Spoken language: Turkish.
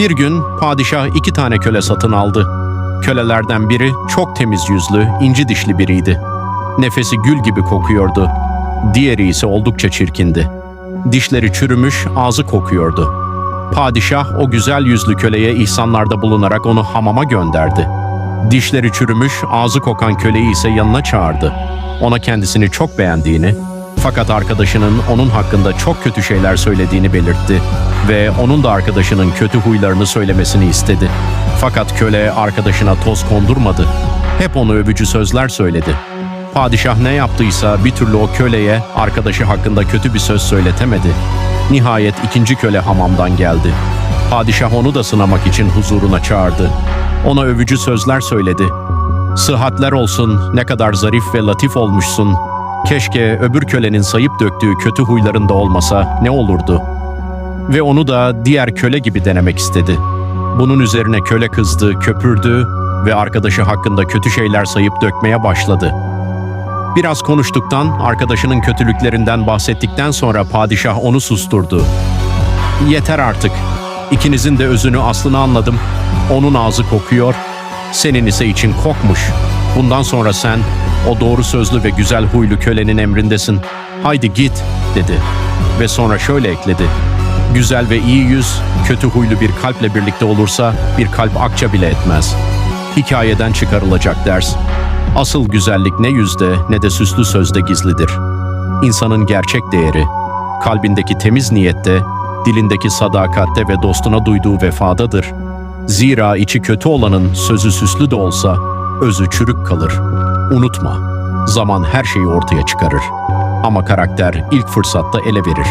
Bir gün padişah iki tane köle satın aldı. Kölelerden biri çok temiz yüzlü, inci dişli biriydi. Nefesi gül gibi kokuyordu. Diğeri ise oldukça çirkindi. Dişleri çürümüş, ağzı kokuyordu. Padişah o güzel yüzlü köleye ihsanlarda bulunarak onu hamama gönderdi. Dişleri çürümüş, ağzı kokan köleyi ise yanına çağırdı. Ona kendisini çok beğendiğini, fakat arkadaşının onun hakkında çok kötü şeyler söylediğini belirtti ve onun da arkadaşının kötü huylarını söylemesini istedi. Fakat köle arkadaşına toz kondurmadı. Hep onu övücü sözler söyledi. Padişah ne yaptıysa bir türlü o köleye arkadaşı hakkında kötü bir söz söyletemedi. Nihayet ikinci köle hamamdan geldi. Padişah onu da sınamak için huzuruna çağırdı. Ona övücü sözler söyledi. Sıhhatler olsun, ne kadar zarif ve latif olmuşsun. Keşke öbür kölenin sayıp döktüğü kötü huylarında olmasa ne olurdu? Ve onu da diğer köle gibi denemek istedi. Bunun üzerine köle kızdı, köpürdü ve arkadaşı hakkında kötü şeyler sayıp dökmeye başladı. Biraz konuştuktan, arkadaşının kötülüklerinden bahsettikten sonra padişah onu susturdu. Yeter artık. İkinizin de özünü aslını anladım. Onun ağzı kokuyor, senin ise için kokmuş. Bundan sonra sen o doğru sözlü ve güzel huylu kölenin emrindesin. Haydi git dedi. Ve sonra şöyle ekledi. Güzel ve iyi yüz, kötü huylu bir kalple birlikte olursa bir kalp akça bile etmez. Hikayeden çıkarılacak ders. Asıl güzellik ne yüzde ne de süslü sözde gizlidir. İnsanın gerçek değeri, kalbindeki temiz niyette, dilindeki sadakatte ve dostuna duyduğu vefadadır. Zira içi kötü olanın sözü süslü de olsa, özü çürük kalır. Unutma, zaman her şeyi ortaya çıkarır. Ama karakter ilk fırsatta ele verir.